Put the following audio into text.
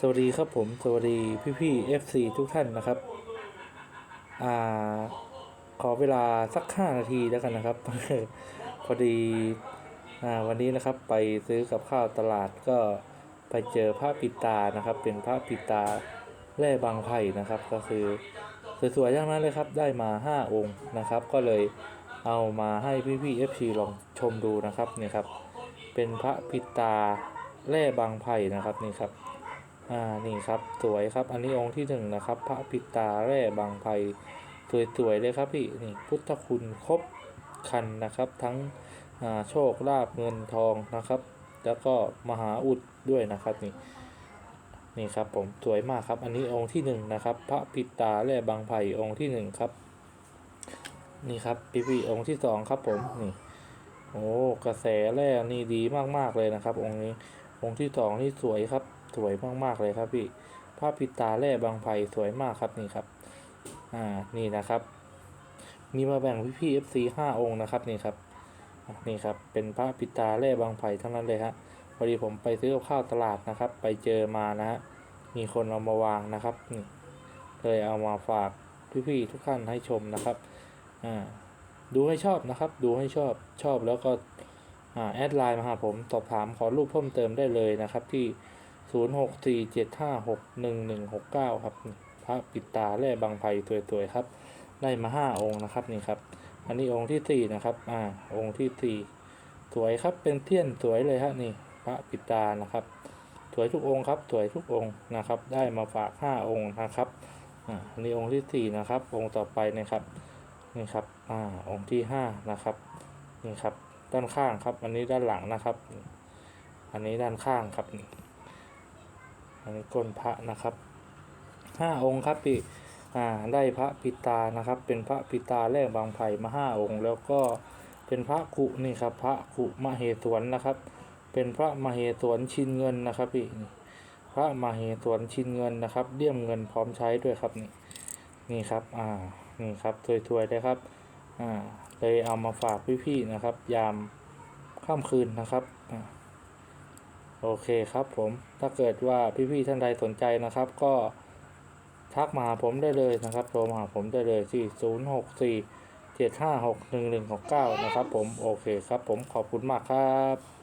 สวัสดีครับผม สวัสดีพี่พี่ๆ FC ทุกท่านนะครับอ่าขอเวลาสักห้านาทีแล้วกันนะครับ พอดีอ่าวันนี้นะครับไปซื้อกับข้าวตลาดก็ไปเจอพระปิตานะครับ เป็นพระปิตาแร่บางไผ่นะครับ ก็คือสวยๆอย่างนั้นเลยครับได้มาห้าองค์นะครับ ก็เลยเอามาให้พี่พี่ๆ FC ลองชมดูนะครับเนี่ยครับ เป็นพระปิตาแร่บางไผ่นะครับนี่ครับ อ่านี่ครับสวยครับอันนี้องค์ที่หนึ่งนะครับ พระปิตาแร่บางไผ่สวยๆเลยครับพี่นี่พุทธคุณครบคันนะครับ ทั้งอ่าโชคลาภเงินทองนะครับ แล้วก็มหาอุดด้วยนะครับนี่นี่ครับผมสวยมากครับ อันนี้องค์ที่หนึ่งนะครับ พระปิตาแร่บางไผ่องค์ที่หนึ่งครับ นี่ครับพี่พี่องค์ที่สองครับผมนี่โอ้กระแสแร่นี่ดีมากๆเลยนะครับ องค์นี้องค์ที่สองนี่สวยครับ สวยมากๆเลยครับพี่ผ้าปิตาแร่บางไผ่สวยมากครับนี่ครับ อ่า นี่นะครับ มีมาแบ่งพี่พี่เอฟซีห้าองค์นะครับนี่ครับ นี่ครับ เป็นผ้าปิตาแร่บางไผ่ทั้งนั้นเลยฮะ พอดีผมไปซื้อกับข้าวตลาดนะครับ ไปเจอมานะฮะ มีคนเอามาวางนะครับนี่เลยเอามาฝากพี่ๆทุกท่านให้ชมนะครับ อ่า ดูให้ชอบนะครับ ดูให้ชอบ ชอบแล้วก็ อ่า แอดไลน์มาหาผม สอบถามขอรูปเพิ่มเติมได้เลยนะครับที่ 0647561169ครับ พระปิดตาแร่บางไผ่สวยๆครับ ได้มาห้าองค์นะครับนี่ครับ อันนี้องค์ที่สี่นะครับ อ่า องค์ที่สี่สวยครับ เป็นเทียนสวยเลยฮะนี่ พระปิดตานะครับ สวยทุกองค์ครับ สวยทุกองค์นะครับ ได้มาฝากห้าองค์นะครับ อ่า อันนี้องค์ที่สี่นะครับ องค์ต่อไปนะครับ นี่ครับ อ่า องค์ที่ห้านะครับ นี่ครับ ด้านข้างครับ อันนี้ด้านหลังนะครับ อันนี้ด้านข้างครับ อันนี้ก้นพระนะครับห้าองค์ครับพี่อ่าได้พระปิตานะครับ เป็นพระปิตาแรกบางไผ่มาห้าองค์ แล้วก็เป็นพระกุนี่ครับพระกุมเหสวนนะครับ เป็นพระมเหสวนชินเงินนะครับพี่พระมเหสวนชินเงินนะครับเลี่ยมเงินพร้อมใช้ด้วยครับนี่นี่ครับอ่านี่ครับสวยๆเลยครับอ่าเลยเอามาฝากพี่ๆนะครับ ยามค่ำคืนนะครับอ่า โอเคครับผมถ้าเกิดว่าพี่ๆท่านใดสนใจนะครับ ก็ทักมาหาผมได้เลยนะครับโทรมาหาผมได้เลยที่ 0 6 4 7 5 6 1 1 6 9 นะครับผมโอเคครับผมขอบคุณมากครับ